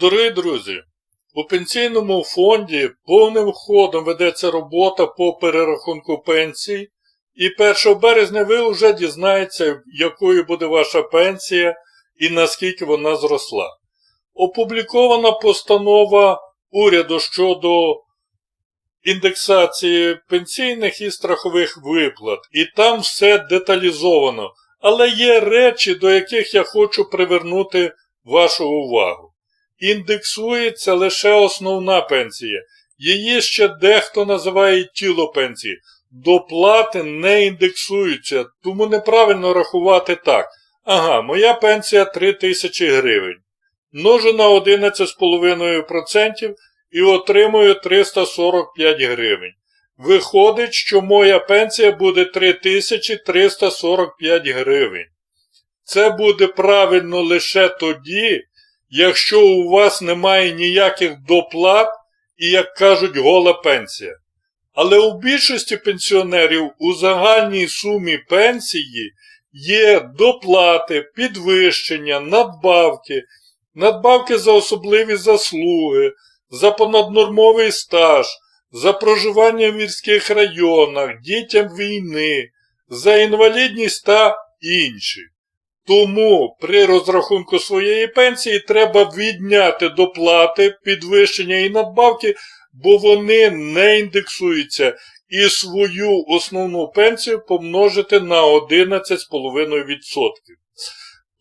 Дорогі друзі, у пенсійному фонді повним ходом ведеться робота по перерахунку пенсій, і 1 березня ви вже дізнаєтеся, якою буде ваша пенсія і наскільки вона зросла. Опублікована постанова уряду щодо індексації пенсійних і страхових виплат, і там все деталізовано. Але є речі, до яких я хочу привернути вашу увагу. Індексується лише основна пенсія. Її ще дехто називає тіло пенсії. Доплати не індексуються, тому неправильно рахувати так. Ага, моя пенсія 3000 гривень. Множу на 11,5% і отримую 345 гривень. Виходить, що моя пенсія буде 3345 гривень. Це буде правильно лише тоді, якщо у вас немає ніяких доплат і, як кажуть, гола пенсія. Але у більшості пенсіонерів у загальній сумі пенсії є доплати, підвищення, надбавки, надбавки за особливі заслуги, за понаднормовий стаж, за проживання в міських районах, дітям війни, за інвалідність та інші. Тому при розрахунку своєї пенсії треба відняти доплати, підвищення і надбавки, бо вони не індексуються, і свою основну пенсію помножити на 11,5%.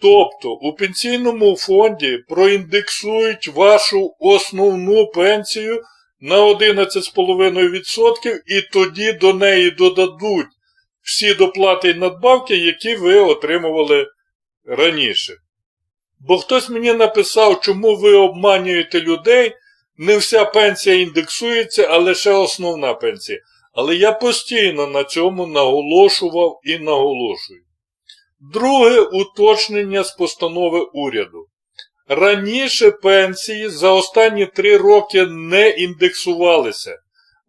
Тобто у пенсійному фонді проіндексують вашу основну пенсію на 11,5% і тоді до неї додадуть всі доплати і надбавки, які ви отримували раніше. Бо хтось мені написав, чому ви обманюєте людей, не вся пенсія індексується, а лише основна пенсія. Але я постійно на цьому наголошував і наголошую. Друге уточнення з постанови уряду. Раніше пенсії за останні три роки не індексувалися,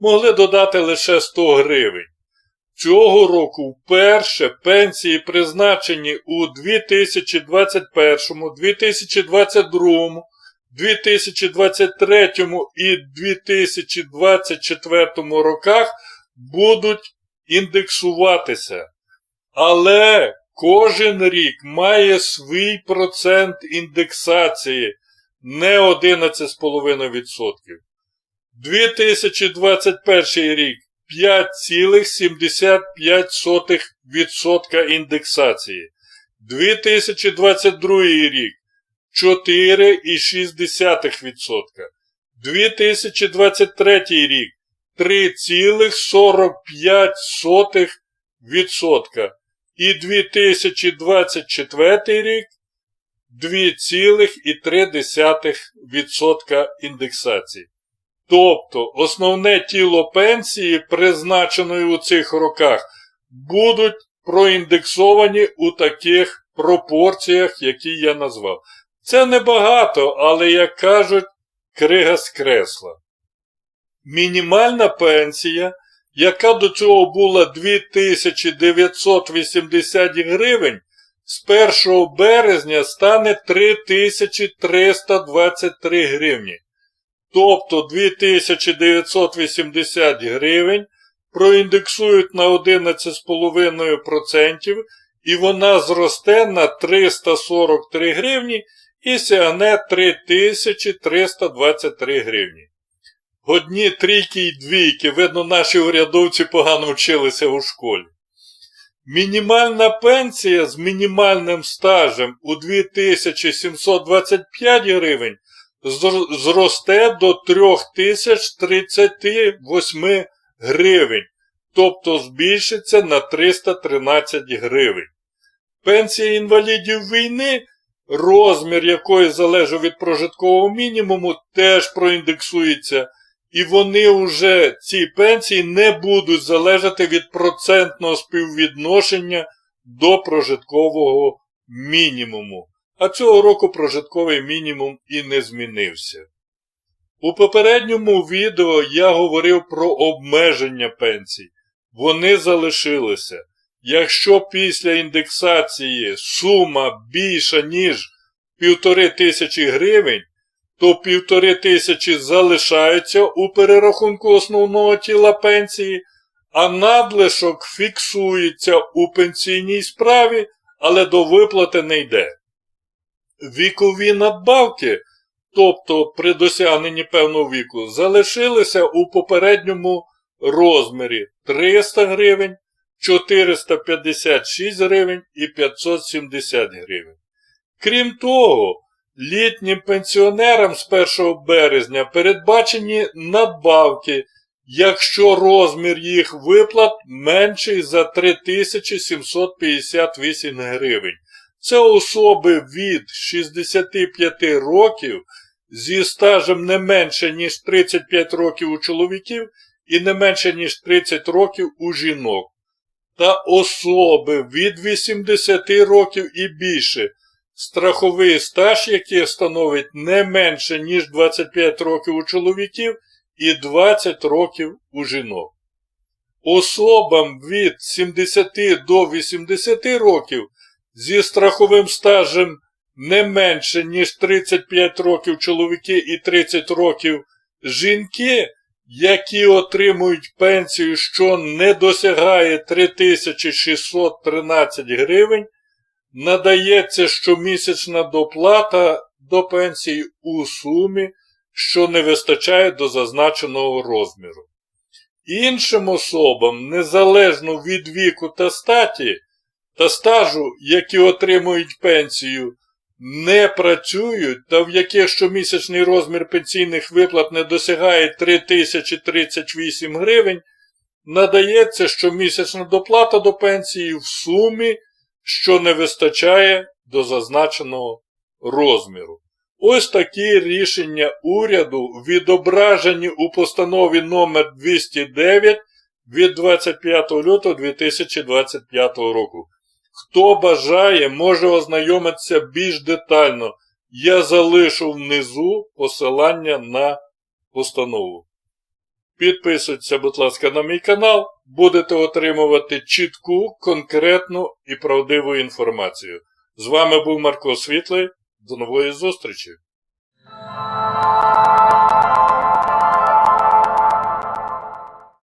могли додати лише 100 гривень. Цього року вперше пенсії призначені у 2021, 2022, 2023 і 2024 роках будуть індексуватися. Але кожен рік має свій процент індексації не 11,5%. 2021 рік 5,75% індексації. 2022 рік 4,6%. 2023 рік 3,45%. І 2024 рік 2,3% індексації. Тобто основне тіло пенсії, призначеної у цих роках, будуть проіндексовані у таких пропорціях, які я назвав. Це небагато, але, як кажуть, крига з кресла. Мінімальна пенсія, яка до цього була 2980 гривень, з 1 березня стане 3323 гривні. Тобто 2980 гривень проіндексують на 11,5% і вона зросте на 343 гривні і сягне 3323 гривні. Одні трійки й двійки, видно, наші урядовці погано вчилися у школі. Мінімальна пенсія з мінімальним стажем у 2725 гривень зросте до 3038 гривень, тобто збільшиться на 313 гривень. Пенсія інвалідів війни, розмір якої залежить від прожиткового мінімуму, теж проіндексується, і вони вже ці пенсії не будуть залежати від процентного співвідношення до прожиткового мінімуму а цього року прожитковий мінімум і не змінився. У попередньому відео я говорив про обмеження пенсій. Вони залишилися. Якщо після індексації сума більша, ніж півтори тисячі гривень, то півтори тисячі залишаються у перерахунку основного тіла пенсії, а надлишок фіксується у пенсійній справі, але до виплати не йде. Вікові надбавки, тобто при досягненні певного віку, залишилися у попередньому розмірі 300 гривень, 456 гривень і 570 гривень. Крім того, літнім пенсіонерам з 1 березня передбачені надбавки, якщо розмір їх виплат менший за 3758 гривень. Це особи від 65 років зі стажем не менше, ніж 35 років у чоловіків і не менше, ніж 30 років у жінок. Та особи від 80 років і більше, страховий стаж, який становить не менше, ніж 25 років у чоловіків і 20 років у жінок. Особам від 70 до 80 років зі страховим стажем не менше, ніж 35 років чоловіки і 30 років жінки, які отримують пенсію, що не досягає 3613 гривень, надається щомісячна доплата до пенсії у сумі, що не вистачає до зазначеного розміру. Іншим особам, незалежно від віку та статі та стажу, які отримують пенсію, не працюють та в яких щомісячний розмір пенсійних виплат не досягає 3038 гривень, надається щомісячна доплата до пенсії в сумі, що не вистачає до зазначеного розміру. Ось такі рішення уряду відображені у постанові номер 209 від 25 лютого 2025 року. Хто бажає, може ознайомитися більш детально. Я залишу внизу посилання на постанову. Підписуйтеся, будь ласка, на мій канал, будете отримувати чітку, конкретну і правдиву інформацію. З вами був Марко Світлий. До нової зустрічі!